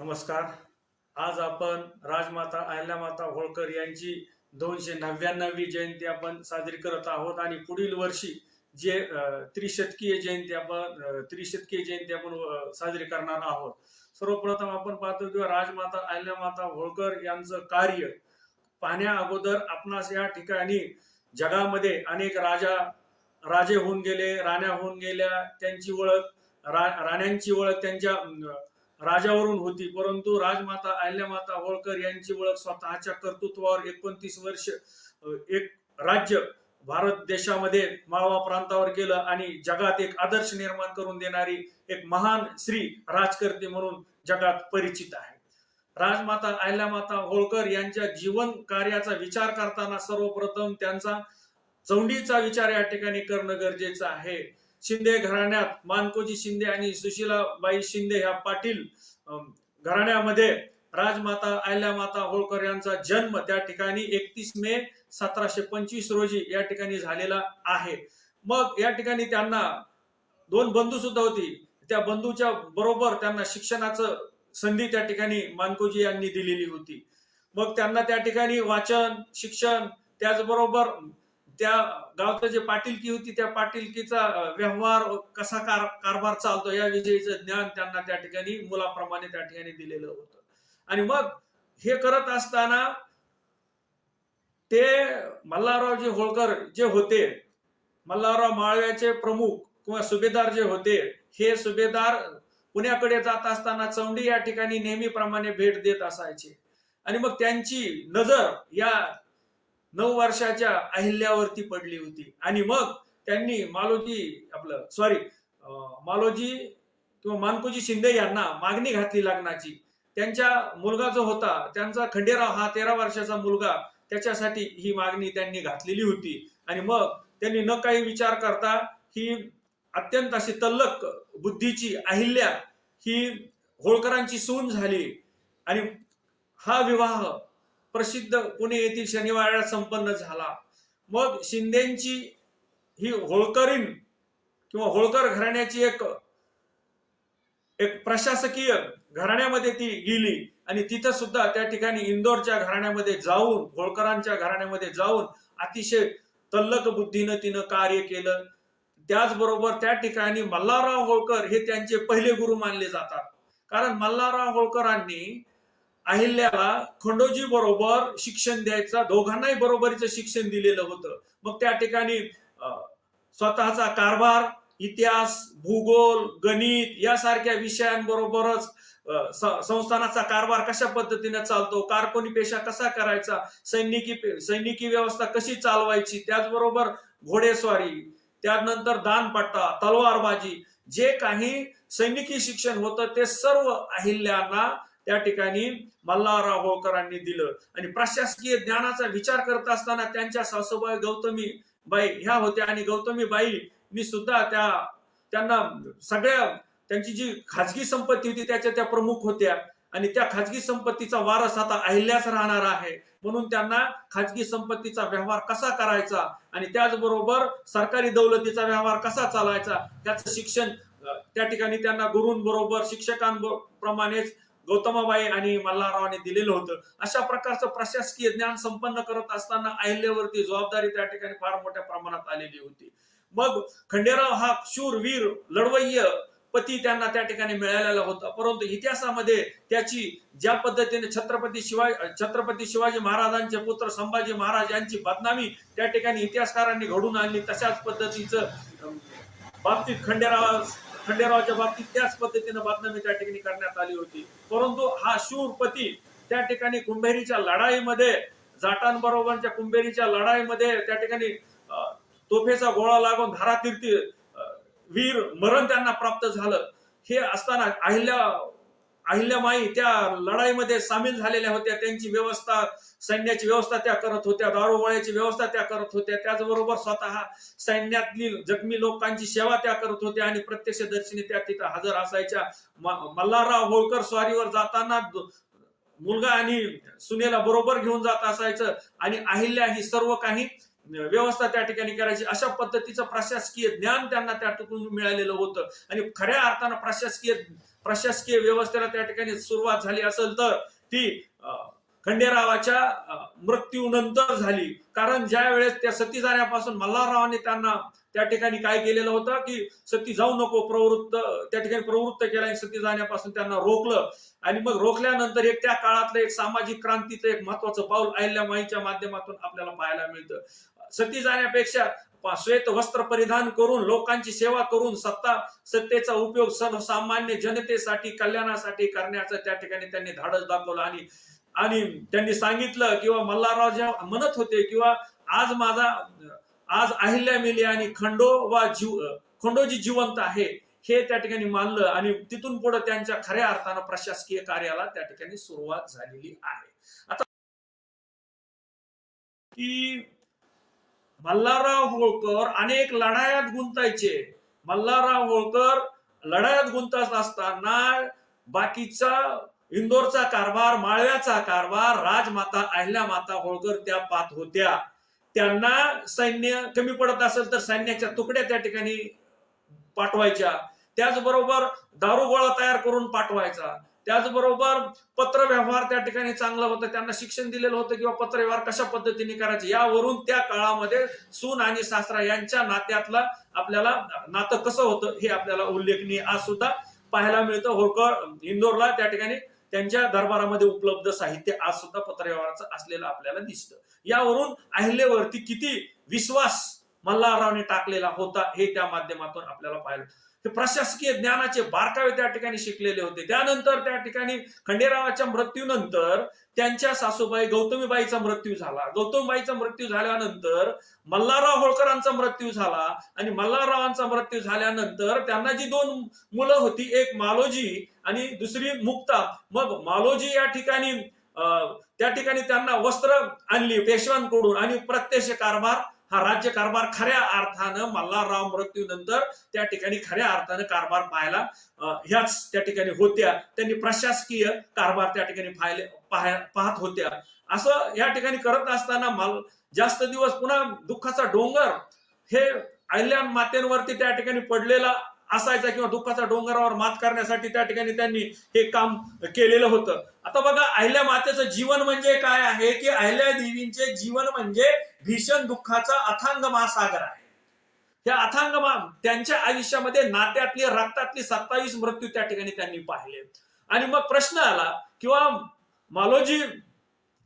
नमस्कार. आज आपण राजमाता अहिल्यामाता होळकर यांची दोनशे नव्याण्णवी जयंती आपण साजरी करत आहोत आणि पुढील वर्षी जे त्रिशतकीय जयंती आपण त्रिशतकीय जयंती आपण साजरी करणार आहोत. सर्वप्रथम आपण पाहतो किंवा राजमाता अहिल्यामाता होळकर यांचं कार्य पाहण्या अगोदर आपणास या ठिकाणी जगामध्ये अनेक राजा राजे होऊन गेले राण्या होऊन गेल्या त्यांची ओळख रा राण्यांची ओळख त्यांच्या राजावरून होती. परंतु राजमाता अहिल्यामाता होळकर यांची ओळख स्वतःच्या कर्तृत्वावर एकोणतीस वर्ष एक राज्य भारत देशामध्ये माळवा प्रांतावर केलं आणि जगात एक आदर्श निर्माण करून देणारी एक महान स्त्री राजकर्ते म्हणून जगात परिचित आहे. राजमाता अहिल्यामाता होळकर यांच्या जीवन कार्याचा विचार करताना सर्वप्रथम त्यांचा चौंडीचा विचार या ठिकाणी करणं गरजेचं आहे. शिंदे घराण्यात मानकोजी शिंदे आणि सुशीलाबाई शिंदे ह्या पाटील घराण्यामध्ये राजमाता अहिल्यामाता होळकर यांचा जन्म त्या ठिकाणी एकतीस मे सतराशे पंचवीस रोजी या ठिकाणी झालेला आहे. मग या ठिकाणी त्यांना दोन बंधू सुद्धा होती. त्या बंधूच्या बरोबर त्यांना शिक्षणाचं संधी त्या ठिकाणी मानकोजी यांनी दिलेली होती. मग त्यांना त्या ठिकाणी वाचन शिक्षण त्याचबरोबर त्या गावचं जे पाटीलकी होती त्या पाटीलकीचा व्यवहार कसा कार कारभार चालतो या विषयीचं ज्ञान त्यांना त्या ठिकाणी मुलाप्रमाणे त्या ठिकाणी दिलेलं होतं. आणि मग हे करत असताना ते मल्हाररावजी होळकर जे होते मल्हारराव माळव्याचे प्रमुख किंवा सुभेदार जे होते हे सुभेदार पुण्याकडे जात असताना चौंडी या ठिकाणी नेहमीप्रमाणे भेट देत असायचे. आणि मग त्यांची नजर या नऊ वर्षाच्या अहिल्यावरती पडली होती. आणि मग त्यांनी मालोजी आपलं सॉरी मालोजी किंवा मानकोजी शिंदे यांना मागणी घातली लग्नाची. त्यांच्या मुलगा जो होता त्यांचा खंडेराव हा तेरा वर्षाचा मुलगा त्याच्यासाठी ही मागणी त्यांनी घातलेली होती. आणि मग त्यांनी न काही विचार करता ही अत्यंत अशी तल्लक बुद्धीची अहिल्या ही होळकरांची सून झाली. आणि हा विवाह प्रसिद्ध पुणे येथील शनिवारला संपन्न झाला. मग शिंदेची ही होळकरीन किंवा होळकर घराण्याची एक एक प्रशासकीय घराण्यामध्ये ती गेली आणि तिथं सुद्धा त्या ठिकाणी इंदोरच्या घराण्यामध्ये जाऊन होळकरांच्या घराण्यामध्ये जाऊन अतिशय तल्लक बुद्धीनं तिनं कार्य केलं. त्याचबरोबर त्या ठिकाणी मल्हारराव होळकर हे त्यांचे पहिले गुरु मानले जातात. कारण मल्हारराव होळकरांनी अहिल्याला खंडोजी बरोबर शिक्षण द्यायचा दोघांनाही बरोबरीचं शिक्षण दिलेलं होतं. मग त्या ठिकाणी स्वतःचा कारभार इतिहास भूगोल गणित यासारख्या विषयांबरोबरच संस्थानाचा कारभार कशा पद्धतीने चालतो कारकोनी पेशा कसा करायचा सैनिकी पे- सैनिकी व्यवस्था कशी चालवायची त्याचबरोबर घोडेस्वारी त्यानंतर दानपट्टा तलवारबाजी जे काही सैनिकी शिक्षण होतं ते सर्व अहिल्यांना त्या ठिकाणी मल्हारराव होळकरांनी दिलं. आणि प्रशासकीय ज्ञानाचा विचार करत असताना त्यांच्या सासूबाई गौतमी बाई ह्या होत्या. आणि गौतमी बाई मी सुद्धा त्या त्यांना सगळ्या त्यांची जी खाजगी संपत्ती होती त्याच्या त्या प्रमुख होत्या. आणि त्या खाजगी संपत्तीचा वारस आता अहिल्याच राहणार आहे. म्हणून त्यांना खाजगी संपत्तीचा व्यवहार कसा करायचा? आणि त्याचबरोबर सरकारी दौलतीचा व्यवहार कसा चालायचा? त्याचं शिक्षण त्या ठिकाणी त्यांना गुरूंबरोबर शिक्षकांप्रमाणेच गौतमाबाई आणि मल्हाररावांनी दिलेलं होतं. अशा प्रकारचं प्रशासकीय ज्ञान संपन्न करत असताना अहिल्यावरती जबाबदारी त्या ठिकाणी फार मोठ्या प्रमाणात आलेली होती. मग खंडेराव हा शूर वीर लढवय्य पती त्यांना त्या ठिकाणी मिळालेला होता. परंतु इतिहासामध्ये त्याची ज्या पद्धतीने छत्रपती शिवाजी छत्रपती शिवाजी महाराजांचे पुत्र संभाजी महाराज यांची बदनामी त्या ठिकाणी इतिहासकारांनी घडून आणली तशाच पद्धतीचं बाबतीत खंडेराव खंडेरावच्या बाबतीत त्याच पद्धतीने बदनामी त्या ठिकाणी करण्यात आली होती. परंतु हा शूरपती त्या ठिकाणी कुंभेरीच्या लढाईमध्ये जाटांबरोबरच्या कुंभेरीच्या लढाईमध्ये त्या ठिकाणी तोफेचा गोळा लागून धारातीर्थी वीर मरण त्यांना प्राप्त झालं. हे असताना अहिल्या अहिल्यामाई त्या लढाईमध्ये सामील झालेल्या होत्या. त्यांची व्यवस्था सैन्याची व्यवस्था त्या करत होत्या. दारुगोळ्याची व्यवस्था त्या करत होत्या. त्याचबरोबर स्वतः सैन्यातली जखमी लोकांची सेवा त्या करत होत्या आणि प्रत्यक्ष दर्शनी त्या तिथं हजर असायच्या. मल्हारराव होळकर स्वारीवर जाताना मुलगा आणि सुनेला बरोबर घेऊन जात असायचं आणि अहिल्या ही सर्व काही व्यवस्था त्या ठिकाणी करायची. अशा पद्धतीचं प्रशासकीय ज्ञान त्यांना त्या ठिकाणी मिळालेलं होतं. आणि खऱ्या अर्थानं प्रशासकीय प्रशासकीय व्यवस्थेला त्या ठिकाणी सुरुवात झाली असेल तर ती खंडेरावाच्या मृत्यूनंतर झाली. कारण ज्या वेळेस त्या सती जाण्यापासून मल्हाररावांनी त्यांना त्या ठिकाणी काय केलेलं होतं की सती जाऊ नको प्रवृत्त त्या ठिकाणी प्रवृत्त केलं आणि सती जाण्यापासून त्यांना रोखलं. आणि मग रोखल्यानंतर एक त्या काळातलं एक सामाजिक क्रांतीचं एक महत्वाचं पाऊल अहिल्यामाईच्या माध्यमातून आपल्याला पाहायला मिळतं. सती जाण्यापेक्षा श्वेत वस्त्र परिधान करून लोकांची सेवा करून सत्ता सत्तेचा उपयोग सर्वसामान्य जनतेसाठी कल्याणासाठी करण्याचं त्या ठिकाणी त्यांनी धाडस दाखवलं. आणि आणि त्यांनी सांगितलं किंवा मल्हारराव जेव्हा म्हणत होते किंवा आज माझा आज अहिल्या मिली आणि खंडो वा जीव खंडोजी जिवंत आहे हे त्या ठिकाणी मानलं. आणि तिथून पुढे त्यांच्या खऱ्या अर्थानं प्रशासकीय कार्याला त्या ठिकाणी सुरुवात झालेली आहे. आता की मल्हारराव होळकर अनेक लढायात गुंतायचे. मल्हारराव होळकर लढायात गुंतत असताना बाकीचा इंदोरचा कारभार माळव्याचा कारभार राजमाता अहिल्या माता होळकर त्या पाहत होत्या. त्यांना सैन्य कमी पडत असेल तर सैन्याच्या तुकड्या त्या ठिकाणी पाठवायच्या. त्याचबरोबर दारुगोळा तयार करून पाठवायचा. त्याचबरोबर पत्र व्यवहार त्या ठिकाणी चांगलं होतं. त्यांना शिक्षण दिलेलं होतं किंवा पत्र व्यवहार कशा पद्धतीने करायचे यावरून त्या काळामध्ये सून आणि सासरा यांच्या नात्यातला आपल्याला नातं कसं होतं हे आपल्याला उल्लेखनीय आज सुद्धा पाहायला मिळतं. होळकर इंदोरला त्या ठिकाणी त्यांच्या दरबारामध्ये उपलब्ध साहित्य आज सुद्धा पत्रव्यवहाराचं असलेलं आपल्याला दिसतं. यावरून अहिल्यावरती किती विश्वास मल्हाररावने टाकलेला होता हे त्या माध्यमातून आपल्याला पाहायला हे प्रशासकीय ज्ञानाचे बारकावे त्या ठिकाणी शिकलेले होते. त्यानंतर त्या ठिकाणी खंडेरावाच्या मृत्यूनंतर त्यांच्या सासूबाई गौतमीबाईचा मृत्यू झाला. गौतमीबाईचा मृत्यू झाल्यानंतर मल्हारराव होळकरांचा मृत्यू झाला आणि मल्हाररावांचा मृत्यू झाल्यानंतर त्यांना जी दोन मुलं होती एक मालोजी आणि दुसरी मुक्ता. मग मालोजी या ठिकाणी अं, त्या ठिकाणी त्यांना वस्त्र आणली पेशवांकडून आणि प्रत्यक्ष कारभार हा राज्य कारभार खऱ्या अर्थानं मल्हारराव मृत्यूनंतर त्या ठिकाणी खऱ्या अर्थानं कारभार पाहायला ह्याच त्या ठिकाणी होत्या. त्यांनी प्रशासकीय कारभार त्या ठिकाणी पाहिले पाहत होत्या. असं या ठिकाणी करत असताना मल जास्त दिवस पुन्हा दुःखाचा डोंगर हे अहिल्या मातेंवरती त्या ठिकाणी पडलेला असायचा किंवा दुःखाचा डोंगरावर मात करण्यासाठी त्या ठिकाणी त्यांनी हे काम केलेलं होतं. आता बघा अहिल्या मातेचं जीवन म्हणजे काय आहे की अहिल्या देवींचे जीवन म्हणजे भीषण दुःखाचा अथांग महासागर आहे. त्या अथांग मा त्यांच्या आयुष्यामध्ये नात्यातली रक्तातली सत्तावीस मृत्यू त्या ठिकाणी त्यांनी पाहिले. आणि मग प्रश्न आला किंवा मालोजी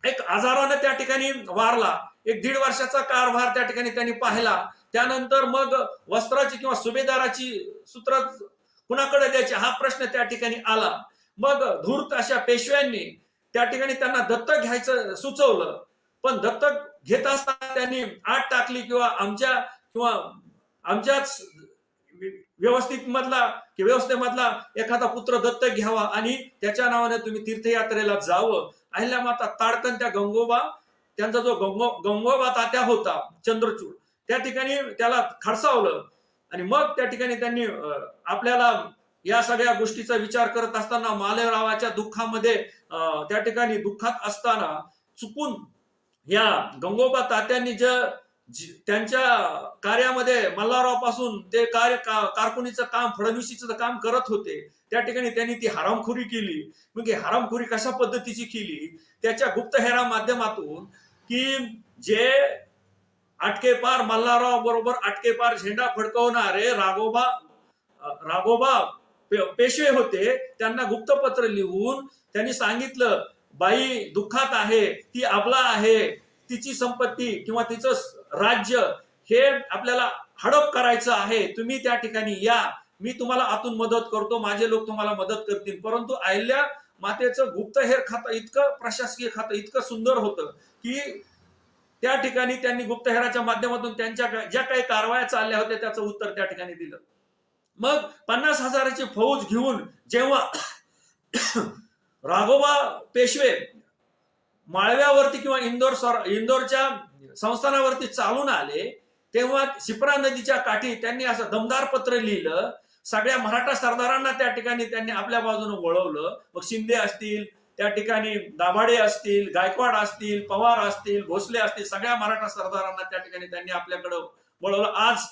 एक आजारानं त्या ठिकाणी वारला. एक दीड वर्षाचा कारभार त्या ठिकाणी त्यांनी पाहिला. त्यानंतर मग वस्त्राची किंवा सुभेदाराची सूत्र कुणाकडे द्यायची? हा प्रश्न त्या ठिकाणी आला. मग धूर्त अशा पेशव्यांनी त्या ठिकाणी त्यांना दत्तक घ्यायचं सुचवलं. पण दत्तक घेत असताना त्यांनी आठ टाकली किंवा आमच्या किंवा आमच्याच व्यवस्थित मधला कि व्यवस्थेमधला एखादा पुत्र दत्तक घ्यावा आणि त्याच्या नावाने तुम्ही तीर्थयात्रेला जावं. अहिल्या माता ताडकन त्या गंगोबा त्यांचा जो गंगो गंगोबा तात्या होता चंद्रचूड त्या ठिकाणी त्याला खडसावलं. आणि मग त्या ठिकाणी त्यांनी आपल्याला या सगळ्या गोष्टीचा विचार करत असताना मालेरावाच्या दुःखामध्ये अं, त्या ठिकाणी दुःखात असताना चुकून या गंगोबा तात्यांनी जे त्यांच्या कार्यामध्ये मल्हाररावपासून ते कार्य का- कारकुनीचं काम फडणवीसीचं काम करत होते. त्या ठिकाणी त्यांनी ती हरामखोरी केली. मग ही हरामखोरी कशा पद्धतीची केली? त्याच्या गुप्तहेरा माध्यमातून की जे अटकेपार मल्हारराव बरोबर अटकेपार झेंडा फडकवणारे राघोबा राघोबा पेशवे होते. त्यांना गुप्तपत्र लिहून त्यांनी सांगितलं बाई दुःखात आहे ती आपला आहे तिची संपत्ती किंवा तिचं राज्य हे आपल्याला हडप करायचं आहे. तुम्ही त्या ठिकाणी या. मी तुम्हाला आतून मदत करतो. माझे लोक तुम्हाला मदत करतील. परंतु अहिल्या मातेचं गुप्तहेर खातं इतकं प्रशासकीय खातं इतकं सुंदर होतं की त्या ठिकाणी त्यांनी गुप्तहेराच्या माध्यमातून त्यांच्या ज्या काही कारवाया चालल्या होत्या त्याचं उत्तर त्या ठिकाणी दिलं. मग पन्नास हजाराची फौज घेऊन जेव्हा राघोबा पेशवे माळव्यावरती किंवा इंदोर सर इंदोरच्या संस्थानावरती चालून आले तेव्हा शिप्रा नदीच्या काठी त्यांनी असं दमदार पत्र लिहिलं. सगळ्या मराठा सरदारांना त्या ठिकाणी त्यांनी आपल्या बाजूने वळवलं. मग शिंदे असतील त्या ठिकाणी दाभाडे असतील गायकवाड असतील पवार असतील भोसले असतील सगळ्या मराठा सरदारांना त्या ठिकाणी त्यांनी आपल्याकडं बोलवलं. आज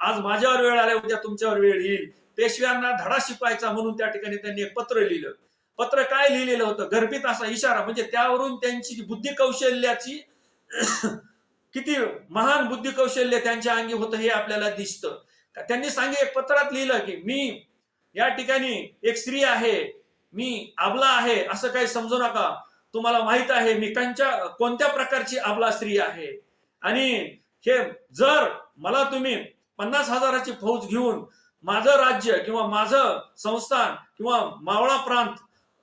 आज माझ्यावर वेळ आल्या उद्या तुमच्यावर वेळ येईल. पेशव्यांना धडा शिकवायचा म्हणून त्या ठिकाणी त्यांनी एक पत्र लिहिलं. पत्र काय लिहिलेलं होतं? गर्भित असा इशारा म्हणजे त्यावरून त्यांची बुद्धी कौशल्याची किती महान बुद्धी कौशल्य त्यांच्या अंगी होतं हे आपल्याला दिसतं. त्यांनी सांगे पत्रात लिहिलं की मी या ठिकाणी एक स्त्री आहे मी आबला आहे असं काही समजू नका. तुम्हाला माहीत आहे मी कंच्या कोणत्या प्रकारची आबला स्त्री आहे? आणि हे जर मला तुम्ही पन्नास हजाराची फौज घेऊन माझं राज्य किंवा माझं संस्थान किंवा मावळा प्रांत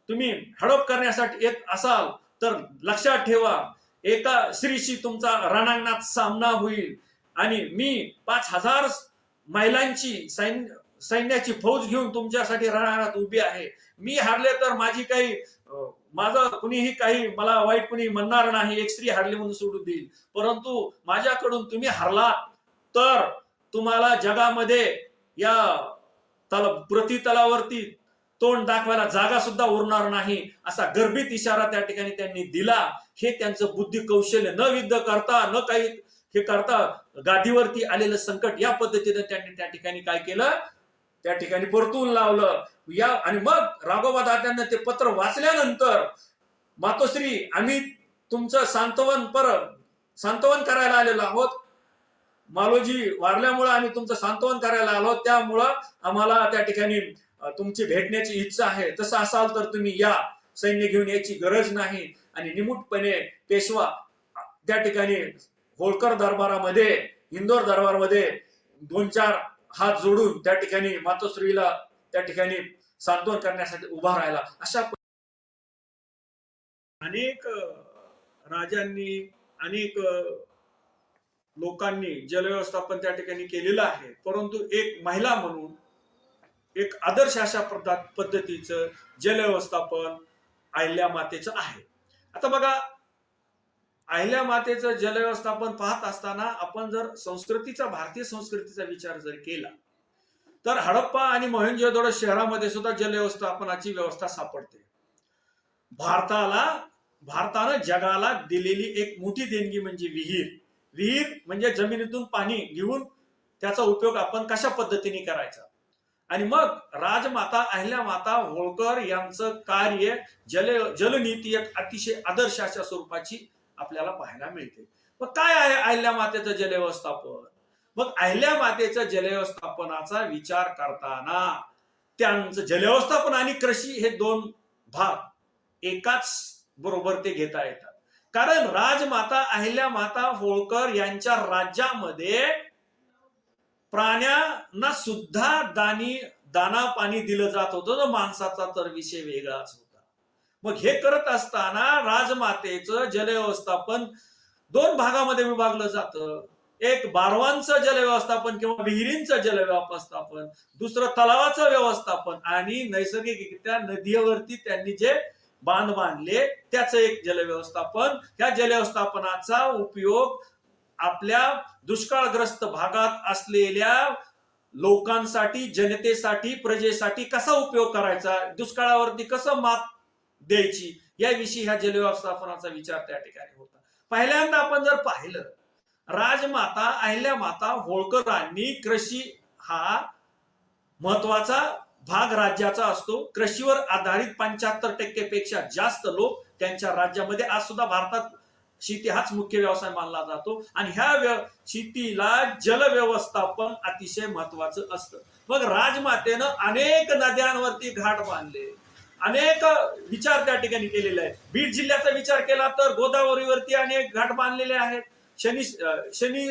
तुम्ही हडप करण्यासाठी येत असाल तर लक्षात ठेवा एका स्त्रीशी तुमचा रणांगणात सामना होईल. आणि मी पाच हजार महिलांची सैन्य सैन्याची फौज घेऊन तुमच्यासाठी रणांगणात उभी आहे. मी हारले तर माझी काही माझं कुणीही काही मला वाईट कुणी म्हणणार नाही एक स्त्री हारली म्हणून सोडून देईल. परंतु माझ्याकडून तुम्ही हरलात तर तुम्हाला जगामध्ये या तल प्रतितलावरती तोंड दाखवायला जागा सुद्धा उरणार नाही असा गर्भित इशारा त्या ठिकाणी त्यांनी दिला. हे त्यांचं बुद्धी कौशल्य. न युद्ध करता न काही हे करता गादीवरती आलेलं संकट या पद्धतीने त्यांनी त्या ठिकाणी काय केलं? त्या ठिकाणी परतून लावलं. या आणि मग राघोबा ते पत्र वाचल्यानंतर मातोश्री आम्ही तुमचं सांत्वन पर सांत्वन करायला आलेलो आहोत. मालोजी वारल्यामुळं आम्ही तुमचं सांत्वन करायला आलो त्यामुळं आम्हाला त्या ठिकाणी तुमची भेटण्याची इच्छा आहे. तसं असाल तर तुम्ही या. सैन्य घेऊन याची गरज नाही. आणि निमूटपणे पेशवा त्या ठिकाणी होळकर दरबारामध्ये इंदोर दरबारमध्ये दोन चार हात जोडून त्या ठिकाणी मातोश्रीला त्या ठिकाणी सांत्वन करण्यासाठी उभा राहिला. अशा अनेक राजांनी अनेक लोकांनी जलव्यवस्थापन त्या ठिकाणी केलेलं आहे. परंतु एक महिला म्हणून एक आदर्श अशा पद्धतीचं जलव्यवस्थापन आयल्या मातेचं आहे. आता बघा अहिल्या मातेचं जलव्यवस्थापन पाहत असताना आपण जर संस्कृतीचा भारतीय संस्कृतीचा विचार जर केला तर हडप्पा आणि मोहनजोदडो शहरामध्ये सुद्धा जलव्यवस्थापनाची व्यवस्था सापडते. भारताला भारतानं जगाला दिलेली एक मोठी देणगी म्हणजे विहीर. विहीर म्हणजे जमिनीतून पाणी घेऊन त्याचा उपयोग आपण कशा पद्धतीने करायचा? आणि मग राजमाता अहिल्या माता होळकर यांचं कार्य जल जलनीती एक अतिशय आदर्श अशा स्वरूपाची आपल्याला पाहायला मिळते. मग काय आहे अहिल्या मातेचं जलव्यवस्थापन? मग अहिल्या मातेच्या जलव्यवस्थापनाचा विचार करताना त्यांचं जलव्यवस्थापन आणि कृषी हे दोन भाग एकाच बरोबर ते घेता येतात. कारण राजमाता अहिल्या माता होळकर यांच्या राज्यामध्ये प्राण्यांना सुद्धा दानी दाना पाणी दिलं जात होतं. तर माणसाचा तर विषय वेगळाच होता. मग हे करत असताना राजमातेचं जलव्यवस्थापन दोन भागामध्ये विभागलं जातं. एक बारवांचं जलव्यवस्थापन किंवा विहिरींचं जलव्यवस्थापन दुसरं तलावाचं व्यवस्थापन आणि नैसर्गिकरित्या नदीवरती त्यांनी जे बांध बांधले त्याचं एक जलव्यवस्थापन. त्या जलव्यवस्थापनाचा उपयोग आपल्या दुष्काळग्रस्त भागात असलेल्या लोकांसाठी जनतेसाठी प्रजेसाठी कसा उपयोग करायचा? दुष्काळावरती कसं मात द्यायची. याविषयी ह्या जलव्यवस्थापनाचा विचार त्या ठिकाणी होता. पहिल्यांदा आपण जर पाहिलं राजमाता अहिल्या माता होळकरांनी कृषी हा महत्त्वाचा भाग राज्याचा असतो. कृषीवर आधारित पंच्याहत्तर टक्केपेक्षा जास्त लोक त्यांच्या राज्यामध्ये. आज सुद्धा भारतात शेती हाच मुख्य व्यवसाय मानला जातो. आणि ह्या शेतीला जल व्यवस्थापन अतिशय महत्वाचं असतं. मग राजमातेनं अनेक नद्यांवरती घाट बांधले. अनेक विचार त्या ठिकाणी केलेले आहेत. बीड जिल्ह्याचा विचार केला तर गोदावरीवरती अनेक घाट बांधलेले आहेत. शनी शनी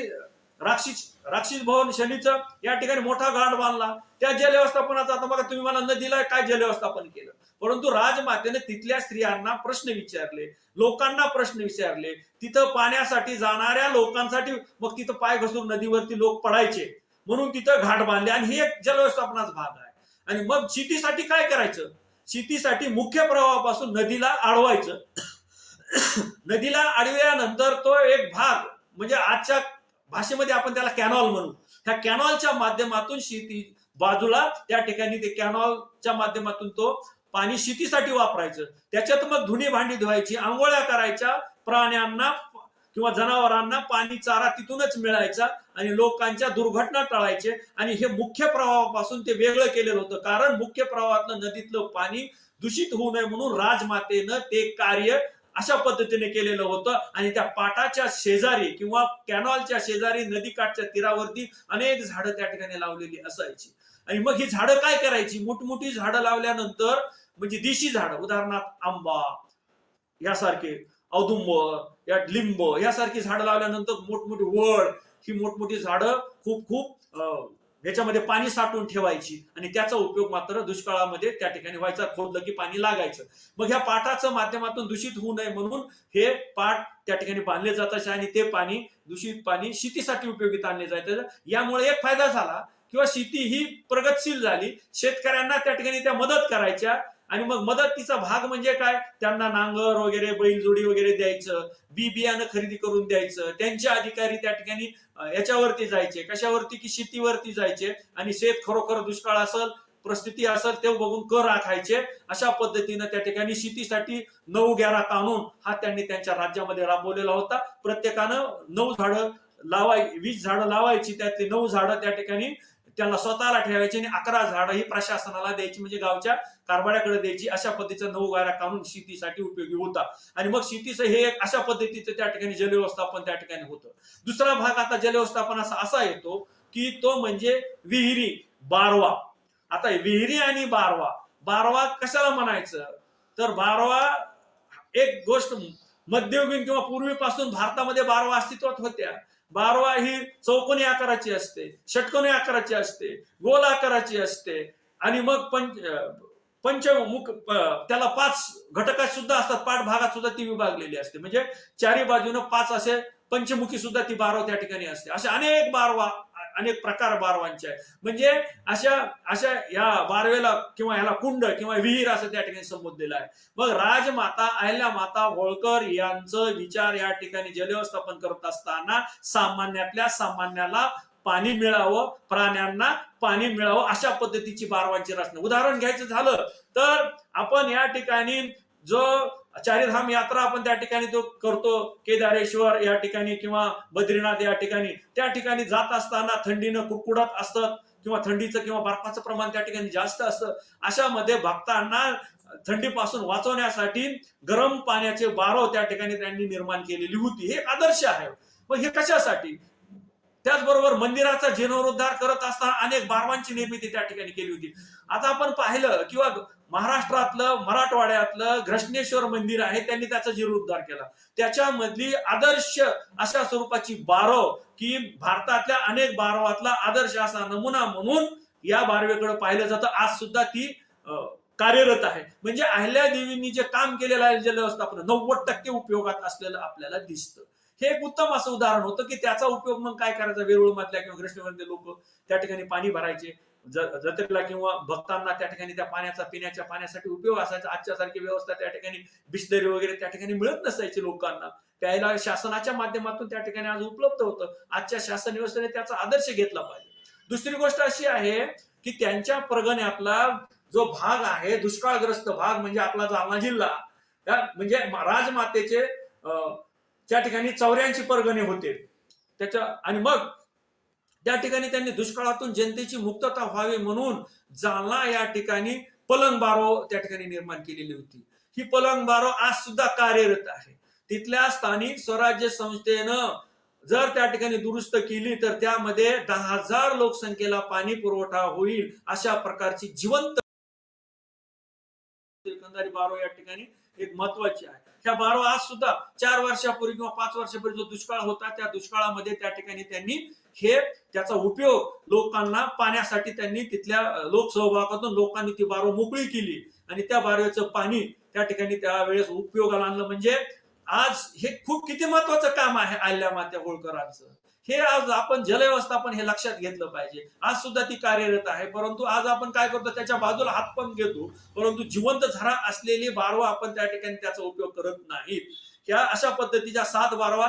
राक्षीस राक्षीस भवन शनीचं या ठिकाणी मोठा घाट बांधला. त्या जलव्यवस्थापनाचा आता बघा तुम्ही मला नदीला काय जलव्यवस्थापन केलं? परंतु राजमातेने तिथल्या स्त्रियांना प्रश्न विचारले लोकांना प्रश्न विचारले तिथं पाण्यासाठी जाणाऱ्या लोकांसाठी मग तिथं पाय घसरून नदीवरती लोक पडायचे. म्हणून तिथं घाट बांधले आणि हे एक जलव्यवस्थापनाचा भाग आहे. आणि मग शेतीसाठी काय करायचं? शेतीसाठी मुख्य प्रवाहापासून नदीला आडवायचं. नदीला अडवल्यानंतर तो एक भाग म्हणजे आजच्या भाषेमध्ये आपण त्याला कॅनॉल म्हणू. ह्या कॅनॉलच्या माध्यमातून शेती बाजूला त्या ठिकाणी ते कॅनॉलच्या माध्यमातून तो पाणी शेतीसाठी वापरायचं. त्याच्यात मग धुणी भांडी धुवायची आंघोळ्या करायच्या प्राण्यांना किंवा जनावरांना पाणी चारा तिथूनच मिळायचा आणि लोकांच्या दुर्घटना टळायचे. आणि हे मुख्य प्रवाहापासून ते वेगळं केलेलं होतं. कारण मुख्य प्रवाहातलं नदीतलं पाणी दूषित होऊ नये म्हणून राजमातेनं ते कार्य अशा पद्धतीने केलेलं होतं. आणि त्या पाटाच्या शेजारी किंवा कॅनॉलच्या शेजारी नदीकाठच्या तीरावरती अनेक झाडं त्या ठिकाणी लावलेली असायची. आणि मग ही झाडं काय करायची? मोठमोठी झाडं लावल्यानंतर म्हणजे देशी झाडं उदाहरणार्थ आंबा यासारखे औदुंब या लिंब यासारखी झाडं लावल्यानंतर मोठमोठी वड ही मोठमोठी झाडं खूप खूप याच्यामध्ये पाणी साठवून ठेवायची. आणि त्याचा उपयोग मात्र दुष्काळामध्ये त्या ठिकाणी व्हायचा. खोदलं की पाणी लागायचं. मग ह्या पाटाचं माध्यमातून दूषित होऊ नये म्हणून हे पाट त्या ठिकाणी बांधले जात असे आणि ते पाणी दूषित पाणी शेतीसाठी उपयोगीत आणले जायचं. यामुळे एक फायदा झाला किंवा शेती ही प्रगतशील झाली. शेतकऱ्यांना त्या ठिकाणी त्या मदत करायच्या. आणि मग मदतीचा भाग म्हणजे काय? त्यांना नांगर वगैरे बैलजोडी वगैरे द्यायचं बी बियाणं खरेदी करून द्यायचं. त्यांचे अधिकारी त्या ठिकाणी याच्यावरती जायचे. कशावरती? की शेतीवरती जायचे. आणि शेत खरोखर दुष्काळ असेल परिस्थिती असेल ते बघून कर राखायचे अशा पद्धतीनं त्या ठिकाणी शेतीसाठी नऊ ग्यारा कानून हा त्यांनी त्यांच्या राज्यामध्ये राबवलेला होता. प्रत्येकानं नऊ झाडं लावाय वीस झाडं लावायची. त्यातली नऊ झाडं त्या ठिकाणी त्यांना स्वतःला ठेवायची आणि अकरा झाडं ही प्रशासनाला द्यायची म्हणजे गावच्या कारभाड्याकडे द्यायची अशा पद्धतीचा नऊ गारा काढून शेतीसाठी उपयोगी होता. आणि मग शेतीचं हे एक अशा पद्धतीचं त्या ठिकाणी जलव्यवस्थापन त्या ठिकाणी होतं. दुसरा भाग आता जलव्यवस्थापनाचा असा येतो की तो म्हणजे विहिरी बारवा. आता विहिरी आणि बारवा. बारवा कशाला म्हणायचं? तर बारवा एक गोष्ट मध्ययुगीन किंवा पूर्वीपासून भारतामध्ये बारवा अस्तित्वात होत्या. बारवा ही चौकोनी आकाराची असते षटकोनी आकाराची असते गोल आकाराची असते. आणि मग पंच पंचमुख त्याला पाच घटकात सुद्धा असतात पाठ भागात सुद्धा ती विभागलेली असते. म्हणजे चारी बाजूनं पाच असे पंचमुखी सुद्धा ती बारवा त्या ठिकाणी असते. असे अनेक बारवा अनेक प्रकार बारवांचे आहेत. म्हणजे अशा अशा या बारवेला किंवा ह्याला कुंड किंवा विहीर असं त्या ठिकाणी संबोधलेलं आहे. मग राजमाता अहिल्या माता होळकर यांचं विचार या ठिकाणी जलव्यवस्थापन करत असताना सामान्यातल्या सामान्याला पाणी मिळावं प्राण्यांना पाणी मिळावं अशा पद्धतीची बारवांची रचना. उदाहरण घ्यायचं झालं तर आपण या ठिकाणी जो चारिधाम यात्रा आपण त्या ठिकाणी तो करतो. केदारेश्वर या ठिकाणी किंवा बद्रीनाथ या ठिकाणी. त्या ठिकाणी जात असताना थंडीनं कुडकुडत असतात किंवा थंडीचं किंवा बर्फाचं प्रमाण त्या ठिकाणी जास्त असतं. अशामध्ये भक्तांना थंडीपासून वाचवण्यासाठी गरम पाण्याचे बारव त्या ठिकाणी त्यांनी निर्माण केलेली होती. हे एक आदर्श आहे. मग हे कशासाठी? त्याचबरोबर मंदिराचा जीर्णोद्धार करत असताना अनेक बारवांची निर्मिती त्या ठिकाणी केली होती. आता आपण पाहिलं किंवा महाराष्ट्रातलं मराठवाड्यातलं घृष्णेश्वर मंदिर आहे त्यांनी त्याचा जीर्णोद्धार केला. त्याच्यामधली आदर्श अशा स्वरूपाची बारव की भारतातल्या अनेक बारवातला आदर्श असा नमुना म्हणून या बारवेकडे पाहिलं जातं. आज सुद्धा ती अं, कार्यरत आहे. म्हणजे अहिल्या देवींनी जे काम केलेलं आहे जलव्यवस्थापन नव्वद टक्के उपयोगात असलेलं आपल्याला दिसतं. हे एक उत्तम असं उदाहरण होतं की त्याचा उपयोग मग काय करायचा? वेरुळ मधल्या किंवा कृष्णमधले लोक त्या ठिकाणी पाणी भरायचे. जत्रेला किंवा भक्तांना त्या ठिकाणी त्या पाण्याचा पिण्याच्या पाण्यासाठी उपयोग असायचा. आजच्या सारखी व्यवस्था त्या ठिकाणी बिस्लरी वगैरे त्या ठिकाणी मिळत नसायची लोकांना. त्याला शासनाच्या माध्यमातून त्या ठिकाणी आज उपलब्ध होतं. आजच्या शासन व्यवस्थेने त्याचा आदर्श घेतला पाहिजे. दुसरी गोष्ट अशी आहे की त्यांच्या परगण्यातला जो भाग आहे दुष्काळग्रस्त भाग म्हणजे आपला जालना जिल्हा त्या- म्हणजे राजमातेचे अं, त्या ठिकाणी चौऱ्याऐंशी परगणे होते. त्याच्या आणि मग त्या ठिकाणी त्यांनी दुष्काळातून जनतेची मुक्तता व्हावी म्हणून जालना या ठिकाणी पलंग बारो त्या ठिकाणी निर्माण केलेली होती. ही पलंग बारो आज सुद्धा कार्यरत आहे. तिथल्या स्थानिक स्वराज्य संस्थेनं जर त्या ठिकाणी दुरुस्त केली तर त्यामध्ये दहा हजार लोकसंख्येला पाणी पुरवठा होईल अशा प्रकारची जिवंत बारो या ठिकाणी एक महत्वाची आहे. ह्या बारो आज सुद्धा चार वर्षापूर्वी किंवा पाच वर्षापूर्वी जो दुष्काळ होता त्या दुष्काळामध्ये त्या ठिकाणी त्यांनी हे त्याचा उपयोग लोकांना पाण्यासाठी त्यांनी तिथल्या लोकसहभागातून लोकांनी ती बारो मोकळी केली. आणि त्या बारव्याचं पाणी त्या ठिकाणी त्यावेळेस उपयोगाला आणलं. म्हणजे आज हे खूप किती महत्वाचं काम आहे आल्या मात्या होळकरांचं. हे आज आपण जलव्यवस्थापन हे लक्षात घेतलं पाहिजे. आज सुद्धा ती कार्यरत आहे. परंतु आज आपण काय करतो त्याच्या बाजूला हात पण घेतो. परंतु जिवंत झरा असलेली बारवा आपण त्या ठिकाणी त्याचा उपयोग करत नाहीत ह्या अशा पद्धतीच्या सात बारवा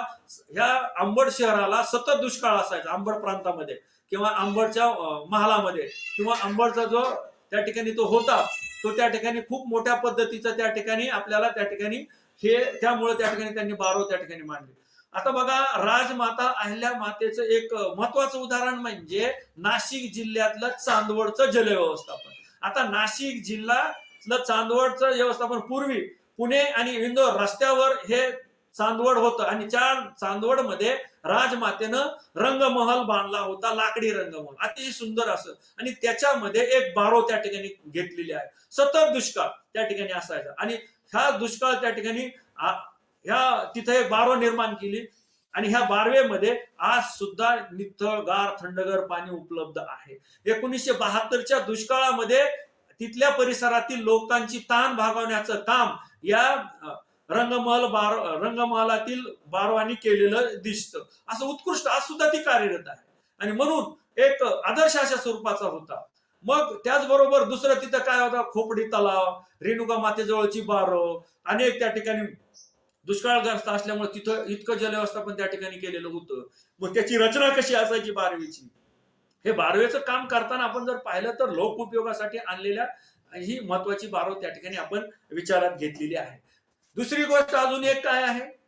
ह्या आंबड शहराला सतत दुष्काळ असायचा आंबड प्रांतामध्ये किंवा आंबडच्या महालामध्ये किंवा आंबडचा जो त्या ठिकाणी तो होता तो त्या ठिकाणी खूप मोठ्या पद्धतीचा त्या ठिकाणी आपल्याला त्या ठिकाणी हे त्यामुळे त्या ठिकाणी त्यांनी बारो त्या ठिकाणी मांडले. आता बघा राजमाता अहिल्या मातेचं एक महत्वाचं उदाहरण म्हणजे नाशिक जिल्ह्यातलं चांदवडचं जलव्यवस्थापन. आता नाशिक जिल्ह्यातलं चांदवडचं व्यवस्थापन पूर्वी पुणे आणि इंदोर रस्त्यावर हे चांदवड होतं आणि त्या चांदवडमध्ये राजमातेनं रंगमहल बांधला होता लाकडी रंगमहल. अतिशय सुंदर असं. आणि त्याच्यामध्ये एक बारो त्या ठिकाणी घेतलेली आहे. सतत दुष्काळ त्या ठिकाणी असायचा. आणि ह्या दुष्काळ त्या ठिकाणी ह्या तिथे एक बारो निर्माण केली. आणि ह्या बारवेमध्ये आज सुद्धा निथळ गार थंडगार पाणी उपलब्ध आहे. एकोणीसशे बहात्तरच्या दुष्काळामध्ये तिथल्या परिसरातील लोकांची ताण भागवण्याचं काम या रंगमहल बार रंगमहलातील बारवानी केलेलं दिसतं. असं उत्कृष्ट आज सुद्धा ती कार्यरत आहे. आणि म्हणून एक आदर्श अशा स्वरूपाचा होता. मग त्याचबरोबर दुसरं तिथं काय होतं? खोपडी तलाव रेणुका मातेजवळची बारो अनेक त्या ठिकाणी दुष्काळग्रस्त असल्यामुळे तिथं इतकं जलव्यवस्थापन त्या ठिकाणी केलेलं होतं. मग त्याची रचना कशी असायची बारवीची? हे बारवेचं काम करताना आपण जर पाहिलं तर लोक उपयोगासाठी आणलेल्या ही महत्वाची बारव त्या ठिकाणी आपण विचारात घेतलेली आहे. दुसरी गोष्ट अजून एक काय आहे?